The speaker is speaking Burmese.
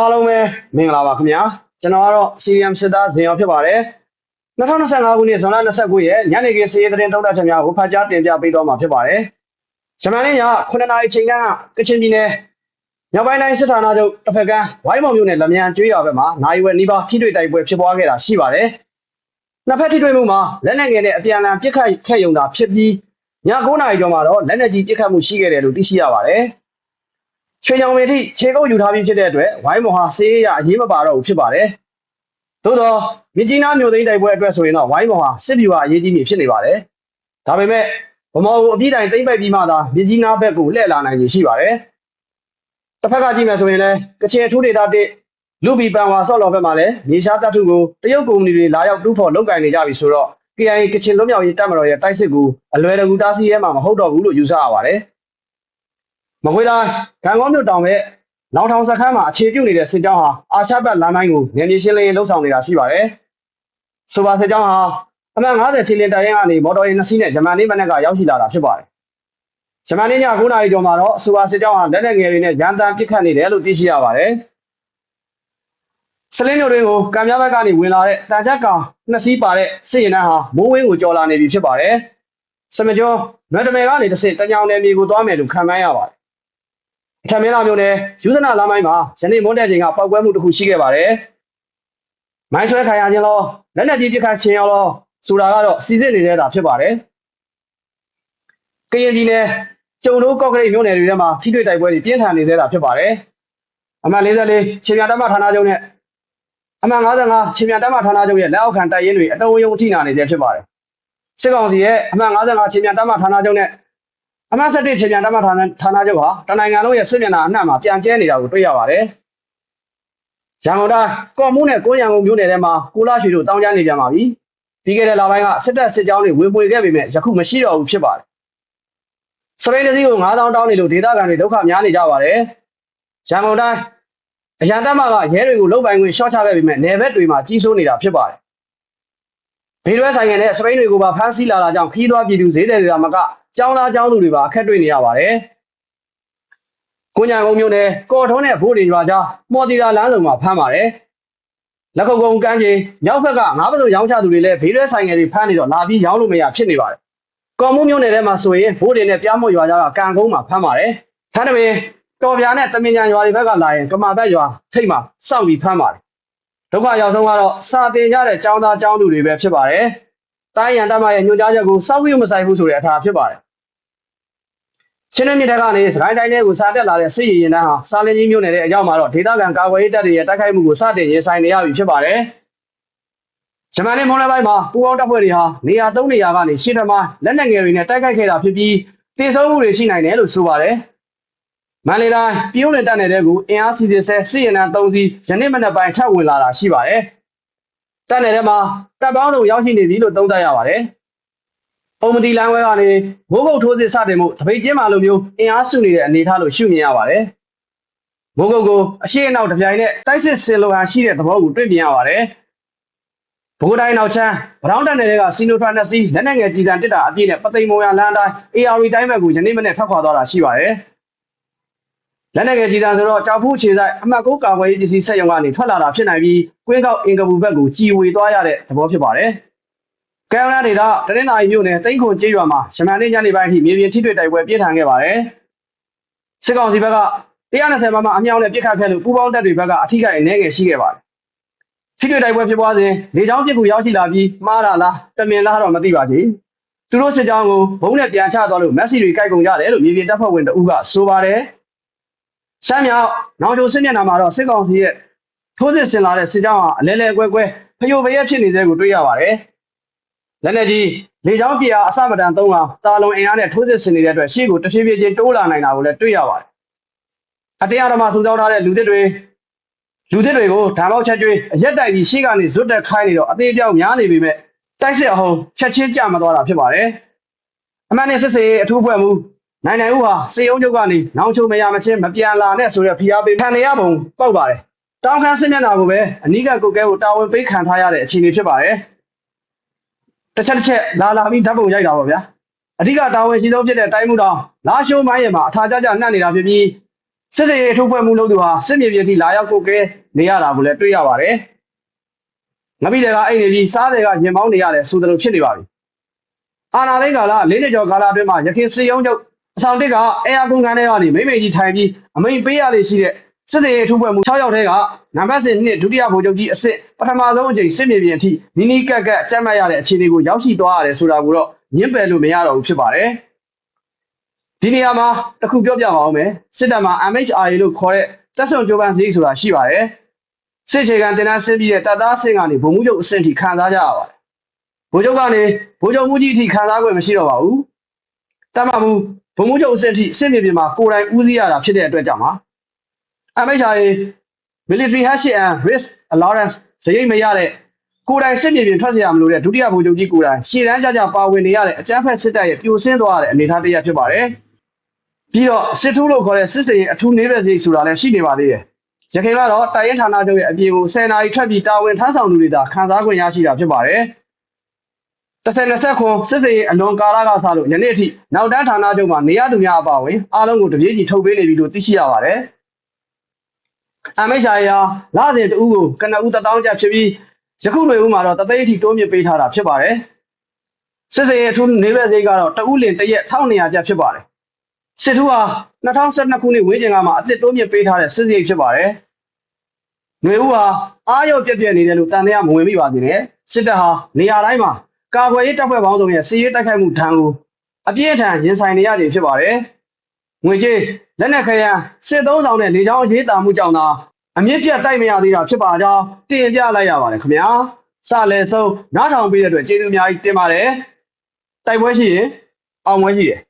အားလုံးပဲမင်္ဂလာပါခင်ဗျာကျွန်တော်ကတော့ CM စစ်သားဇင်အောင်ဖြစ်ပါတယ်2025ခုနှစ်ဇွန်လ29ရက်ညနေခင်းစီးရီးသတင်းသုံးသပ်ချက်များကိုဖတ်ကြားတင်ပြပေးတော့မှာဖြစ်ပါတယ်ဂျမန်လေးည9နာရီချိန်ကကချင်ပြည်နယ်မြောက်ပိုင်းတိုင်းစစ်ဌာနချုပ်တစ်ဖက်ကဝိုင်းမောင်မြို့နယ်လမြန်ကျွေးရွာဘက်မှာနိုင်ဝယ်နီးပါးထိတွေ့တိုက်ပွဲဖြစ်ပွားခဲ့တာရှိပါတယ်နှစ်ဖက်ထိတွေ့မှုမှာလက်နက်ငယ်နဲ့အပြန်အလှန်ပစ်ခတ်ခဲ့ရုံသာဖြစ်ပြီးည9နာရီကျော်မှာတော့လက်နက်ကြီးပစ်ခတ်မှုရှိခဲ့တယ်လို့သိရှိရပါတယ် ချွေချောင်မေထိခြေကုပ်ယူထားပြီးဖြစ်တဲ့အတွက်ဝိုင်းမော်ဟာစေးရအရေးမပါတော့ဘူးဖြစ်ပါတယ်။သို့တော့မြကြီးနားမြို့သိမ်းတိုက်ပွဲအတွက်ဆိုရင်တော့ဝိုင်းမော်ဟာစစ်ဗျူဟာအရေးကြီးနေဖြစ်နေပါတယ်။ဒါပေမဲ့ဗမော်ကိုအပြည့်တိုင်သိမ့်ပိုက်ပြီးမှသာမြကြီးနားဘက်ကိုလှည့်လာနိုင်ရရှိပါတယ်။တစ်ဖက်ကကြည့်မယ်ဆိုရင်လည်းကချင်ထူးဒေတာတစ်လူဘီပန်ဝါဆော့လော်ဘက်မှာလည်းမြေရှားတပ်ထုကိုတရုတ်ကုမ္ပဏီတွေလာရောက်တူးဖော်လုပ်ကင်နေကြပြီဆိုတော့ KIA ကချင်လွတ်မြောက်ရေးတပ်မတော်ရဲ့တိုက်စစ်ကိုအလွယ်တကူတားဆီးရဲမှာမဟုတ်တော့ဘူးလို့ယူဆရပါတယ်။ မကွေးတိုင်းဂံကောမြို့တောင်ရဲ့လောင်ထောင်စခန်းမှာအခြေပြုနေတဲ့စစ်ကြောင်းဟာအာရှဘက်လမ်းပိုင်းကိုနေမြေရှင်းလင်းရေးလှုပ်ဆောင်နေတာရှိပါတယ်။ဆိုပါစစ်ကြောင်းဟာအမှန်90ချီလင်တိုင်ရင်ကနေမော်တော်ယာဉ်နှစ်စီးနဲ့ဂျမန်လေးမနက်ကရောက်ရှိလာတာဖြစ်ပါတယ်။ဂျမန်လေးည9နာရီကျော်မှာတော့ဆိုပါစစ်ကြောင်းဟာလက်နက်ငယ်တွေနဲ့ရန်တမ်းပစ်ခတ်နေတယ်လို့သိရှိရပါတယ်။စလင်းမြို့တွင်ကိုကံပြဘက်ကနေဝင်လာတဲ့တန်ချက်ကောင်နှစ်စီးပါတဲ့စစ်ရင်နှန်းဟာမိုးဝင်းကိုကြော်လာနေပြီဖြစ်ပါတယ်။စမကျော်နွယ်တမယ်ကနေတစ်ဆင့်တညောင်နယ်မြေကိုသွားမယ်လို့ခံမှန်းရပါတယ်။ ထမင်းလာမျိုးနဲ့ယူဇနာလမ်းပိုင်းမှာယနေ့မွန်းတဲ့ချိန်ကပောက်ကွဲမှုတစ်ခုရှိခဲ့ပါတယ်။မိုင်းဆွဲခိုင်ရခြင်းလောလက်နက်ကြီးပစ်ခတ်ခြင်းရောလောဆိုတာကတော့စီစစ်နေတဲ့တာဖြစ်ပါတယ်။ကရင်ပြည်နယ်ကျုံတို့ကော့ကရိတ်မြို့နယ်တွေထဲမှာထိတွေ့တိုက်ပွဲတွေပြင်းထန်နေသေးတာဖြစ်ပါတယ်။အမှန်44ခြေပြတမဌာနချုပ်နဲ့အမှန်55ခြေပြတမဌာနချုပ်ရဲ့လက်အောက်ခံတိုက်ရင်တွေအတုံးယုံထိနာနေသေးဖြစ်ပါတယ်။စစ်ကောင်စီရဲ့အမှန်55ခြေပြတမဌာနချုပ်နဲ့ အမှတ်7ထေပြန်တမဌာနဌာနချုပ်ဟာတနိုင်ငံလုံးရဲ့စစ်မျက်နှာအနှံ့မှာပြန်ကျဲနေတာကိုတွေ့ရပါတယ်။ရန်ကုန်တိုင်းကော့မှုနဲ့ကိုရန်ကုန်မြို့နယ်ထဲမှာကိုလာရွှေတို့တောင်းကြနေပြန်ပါပြီ။ပြီးခဲ့တဲ့လပိုင်းကစစ်တပ်စစ်ကြောင်းတွေဝင်ပွေခဲ့ပေမဲ့ယခုမရှိတော့ဘူးဖြစ်ပါတယ်။စပိန်တစ်စီးကို9000တောင်းနေလို့ဒေသခံတွေဒုက္ခများနေကြပါတယ်။ရန်ကုန်တိုင်းအရန်တပ်မကရဲတွေကိုလုံပိုင်ခွင့်ရှော့ချခဲ့ပေမဲ့နယ်ဘက်တွေမှာကြီးစိုးနေတာဖြစ်ပါတယ်။ဒေရွဲဆိုင်ငယ်နဲ့စပိန်တွေကိုပါဖမ်းဆီးလာတာကြောင့်ခီးသွွားပြည်သူဈေးတယ်တွေကမက ကျောင်းသားကျောင်းသူတွေပါအခက်တွေ့နေရပါတယ်။ကိုညာကုန်းမျိုးနဲ့ကော်ထုံးနဲ့ဘိုးတွေရွာကြားမော်တီလာလမ်းလုံမှာဖမ်းပါတယ်။လက်ခုပ်ကုန်းကမ်းခြေမြောက်ဘက်ကငါးပစုံရောင်းချသူတွေလည်းဘေးရဲဆိုင်ငယ်တွေဖမ်းနေတော့လာပြီးရောင်းလို့မရဖြစ်နေပါတယ်။ကော်မှုမျိုးနယ်ထဲမှာဆိုရင်ဘိုးတွေနဲ့ပြားမော့ရွာကြားကကံကုန်းမှာဖမ်းပါတယ်။ထန်းတပင်တော်ပြာနဲ့တမင်ညာရွာတွေဘက်ကလာရင်ကမာဘက်ရွာထိတ်မှာစောင့်ပြီးဖမ်းပါတယ်။ဒုက္ခရောက်ဆုံးကတော့စာတင်ကြတဲ့ကျောင်းသားကျောင်းသူတွေပဲဖြစ်ပါတယ်။ တိုင်းရန်တပ်မရဲ့ညွှန်ကြားချက်ကိုစောင့်ပြီးမဆိုင်ဘူးဆိုတဲ့အထာဖြစ်ပါတယ်ချင်းနှမြစ်ထက်ကနေစကိုင်းတိုင်းထဲကိုစားတက်လာတဲ့စစ်ရေးရင်တန်းဟာစာလင်းကြီးမြို့နယ်ရဲ့အရောက်မှာတော့ဒေသခံကာကွယ်ရေးတပ်တွေရဲ့တိုက်ခိုက်မှုကိုစတင်ရင်ဆိုင်နေရပြီဖြစ်ပါတယ်။ဂျမန်လေးမွန်လပိုင်းမှာပူပေါင်းတပ်ဖွဲ့တွေဟာနေရာ၃နေရာကနေရှင်းထမလက်နက်ငယ်တွေနဲ့တိုက်ခိုက်ခဲ့တာဖြစ်ပြီးတေဆုံးမှုတွေရှိနိုင်တယ်လို့ဆိုပါတယ်။မန္တလေးတိုင်းပြည်ဦးလင်တပ်နယ်တဲ့ကိုအင်အားစီစစ်ဆဲစစ်ရင်တန်း၃စီးယနေ့မနက်ပိုင်းထပ်ဝင်လာတာရှိပါတယ်။ တပ်နယ်ထဲမှာတပ်ပေါင်းစုံရောက်ရှိနေပြီလို့သုံးသပ်ရပါတယ်။ပုံမတီလမ်းဝဲကနေမိုးကုတ်ထိုးစစ်စတင်မှုတပိတ်ချင်းမာလိုမျိုးအင်အားစုနေတဲ့အနေအထားလို့ရှုမြင်ရပါတယ်။မိုးကုတ်ကိုအရှိအနောက်တစ်ပြိုင်နက်တိုက်စစ်စင်လိုဟန်ရှိတဲ့သဘောကိုတွေ့မြင်ရပါတယ်။ဘိုးတိုင်းနောက်ချမ်းဗရောင်းတန်တွေကစီနိုထရာနက်စီလက်နက်ငယ်ကြီးတန်တစ်တာအပြည့်နဲ့ပသိမ်မော်ရလမ်းတိုင်း AR တိုင်းဘက်ကိုယနေ့မနေ့ထွက်ခွာသွားတာရှိပါတယ်။ လက်နက်ငယ်ကြီးတန်ဆိုတော့ကြောက်ဖူးခြေဆိုင်အမှတ်ကုန်းကာကွယ်ရေးပစ္စည်းဆက်ရုံကနေထွက်လာတာဖြစ်နိုင်ပြီးကွင်းကောက်အင်ကပူဘက်ကိုကြီးဝေသွားရတဲ့သဘောဖြစ်ပါတယ်။ကဲရနာဒေတာတနင်္လာရီမြို့နယ်သိန်းခွန်ကျေးရွာမှာရှမန်နေ့ညနေပိုင်းအထိမြေပြင်ထိတွေ့တိုက်ပွဲပြင်းထန်ခဲ့ပါတယ်။စစ်ကောင်စီဘက်က120မမအမြောက်နဲ့ပစ်ခတ်ခဲ့လို့ပူးပေါင်းတပ်တွေဘက်ကအထိကိအနေငယ်ရှိခဲ့ပါတယ်။ထိတွေ့တိုက်ပွဲဖြစ်ပွားစဉ်လေကြောင်းပစ်ကူရောက်ရှိလာပြီးမှားတာလားတမင်လားတော့မသိပါဘူး။သူတို့စစ်ကြောင်းကိုဘုံနဲ့ပြန်ချသွားလို့မက်ဆီတွေကြိုက်ကုန်ကြတယ်လို့မြေပြင်တပ်ဖွဲ့ဝင်တအုပ်ကဆိုပါတယ်။ ရှမ်းမြောက်နောင်ချိုစစ်မျက်နှာမှာတော့စစ်ကောင်စီရဲ့ထိုးစစ်ဆင်လာတဲ့စစ်ကြောင်းဟာအလဲလဲကွဲကွဲဖျို့ဖျက်ဖြစ်နေတဲ့ကိုတွေ့ရပါတယ်။လက်နက်ကြီးလေချောင်းပြေအားအစမတန်သုံးလာတာလွန်အင်အားနဲ့ထိုးစစ်ဆင်နေတဲ့အတွက်ရှေ့ကိုတဖြည်းဖြည်းချင်းတိုးလာနိုင်တာကိုလည်းတွေ့ရပါတယ်။အတရားဓမ္မဆူဆောင်းထားတဲ့လူသစ်တွေလူသစ်တွေကိုဓာတ်ပေါက်ချက်ကျွေးအရက်တိုက်ပြီးရှေ့ကနေဇွတ်တက်ခိုင်းနေတော့အသေးပြောက်များနေပြီမဲ့တိုက်စစ်အဟုန်ချက်ချင်းကြမသွားတာဖြစ်ပါတယ်။အမှန်နဲ့စစ်စေးအထူးဖွဲ့မှု နိုင်နိုင်ဦးဟာစေယုံချုပ်ကနေနောင်ချိုမရမချင်းမပြန်လာနဲ့ဆိုတဲ့ဖိအားပေးခံရပုံပေါက်ပါတယ်။တောင်ခမ်းစစ်မျက်နှာကိုပဲအနီးကကုတ်ကဲကိုတာဝန်ပေးခံထားရတဲ့အခြေအနေဖြစ်ပါတယ်။တစ်ချက်တစ်ချက်လာလာပြီးဓာတ်ပုံရိုက်တာပေါ့ဗျာအဓိကတာဝန်ရှိဆုံးဖြစ်တဲ့တိုင်းမှုတော်လာရှိုးမိုင်းရမှာအထာကြကြနှံ့နေတာဖြစ်ပြီးစစ်စင်ရေးအထူးဖွဲ့မှုလုပ်သူဟာစစ်မြေပြင်ထိလာရောက်ကိုကဲနေရတာကိုလည်းတွေ့ရပါတယ်ငပိတွေကအိတ်နေပြီးစားတွေကရင်ပေါင်းနေရတယ်ဆိုသလိုဖြစ်နေပါပြီအာနာသိန်းကာလလေးနှစ်ကျော်ကာလအတွင်းမှာရခိုင်စစ်ရုံးချုပ် အဆောင်တစ်ကအဲယာကွန်ကန်ထဲကနေမိမ့်မိန်ကြီးထိုင်ပြီးအမိန်ပေးရလေရှိတဲ့စစ်စင်ရေးအထူးဖွဲ့မှု6ယောက်ထဲကနံပါတ်စဉ်နှစ်ဒုတိယဗိုလ်ချုပ်ကြီးအစ်စ်ပထမဆုံးအကြိမ်စစ်မြေပြင်အထိနီးနီးကပ်ကပ်ကြက်မှတ်ရတဲ့အခြေအနေကိုရောက်ရှိသွားရတယ်ဆိုတာကိုတော့ညှင်းပယ်လို့မရတော့ဘူးဖြစ်ပါတယ်ဒီနေရာမှာတစ်ခုပြောပြပါအောင်မယ်စစ်တပ်မှာ MHRA လို့ခေါ်တဲ့တက်ဆုံကြိုးပမ်းစရိတ်ဆိုတာရှိပါတယ်စစ်ချေကန်တင်တန်းဆင်းပြီးတဲ့တပ်သားဆင့်ကနေဗိုလ်မှူးချုပ်အဆင့်ထိခံစားကြရပါတယ်ဗိုလ်ချုပ်ကနေဗိုလ်ချုပ်မှုကြီးအထိခံစား권မရှိတော့ပါဘူးတမမှု ဗိုလ်မှူးချုပ်အဆင့်ထိစစ်မြေပြင်မှာကိုယ်တိုင်ဦးစီးရတာဖြစ်တဲ့အတွက်ကြောင့်ပါ MHRA military hardship and risk allowance စရိတ်မရတဲ့ကိုယ်တိုင်စစ်မြေပြင်ထွက်เสียရမလို့တဲ့ဒုတိယဗိုလ်ချုပ်ကြီးကိုယ်တိုင်ရှည်တန်းကြကြပါဝင်နေရတဲ့အကြမ်းဖက်စစ်တပ်ရဲ့ပြိုဆင်းသွားတဲ့အနေအထားတစ်ရပ်ဖြစ်ပါတယ် ပြီးတော့စစ်ထုလို့ခေါ်တဲ့စစ်စင်ရေးအထူးနေပဲစိတ်ဆိုတာလည်းရှိနေပါသေးတယ်။ရခိုင်ကတော့တာရင်ဌာနချုပ်ရဲ့အပြင်ကို10နာရီထွက်ပြီးတာဝန်ထမ်းဆောင်သူတွေသာခံစား권ရရှိတာဖြစ်ပါတယ်။ တစ်ဆယ်နှစ်ဆက်ခွန်စစ်စင်ရေးအလွန်ကာလကစားလို့ယနေ့အထိနောက်တန်းဌာနချုပ်မှာနေရသူများအပါအဝင်အားလုံးကိုတပြေးညီထုတ်ပေးနေပြီလို့သိရှိရပါတယ်။အမေရှာယာလာစဉ်တူကိုကနဦး1000ကျပ်ဖြစ်ပြီးယခုလွေဦးမှာတော့တသိန်းအထိတိုးမြင့်ပေးထားတာဖြစ်ပါတယ်။စစ်စင်ရေးအထူးနေပဲစိတ်ကတော့တဦးလင်တစ်ရက်1200ကျပ်ဖြစ်ပါတယ်။စစ်ထူးဟာ2012ခုနှစ်ဝင်းကျင်ကမှအစ်စ်တိုးမြင့်ပေးထားတဲ့စစ်စရိတ်ဖြစ်ပါတယ်။ຫນွေဦးဟာအားရုပ်ပြက်ပြက်နေတယ်လို့တန်တရားမဝင်မိပါစေနဲ့။စစ်တပ်ဟာနေရာတိုင်းမှာ ကာကွယ်ရေးတပ်ဖွဲ့ပေါင်းစုံရဲ့စစ်ရေးတိုက်ခိုက်မှုထံကိုအပြည့်အထန်ရင်ဆိုင်နေရခြင်းဖြစ်ပါတယ်။ငွေကြေးလက်နက်ခဲယမ်းစစ်သုံးဆောင်တဲ့လေကြောင်းရေးတာမှုကြောင့်သာအမြင့်ပြတ်တိုက်မရသေးတာဖြစ်ပါကြောင်းတင်ပြလိုက်ရပါတယ်ခင်ဗျာ။စလဲဆုံးနားထောင်ပေးတဲ့အတွက်ကျေးဇူးအများကြီးတင်ပါတယ်။တိုက်ပွဲရှိရင်အောင်ပွဲရှိတယ်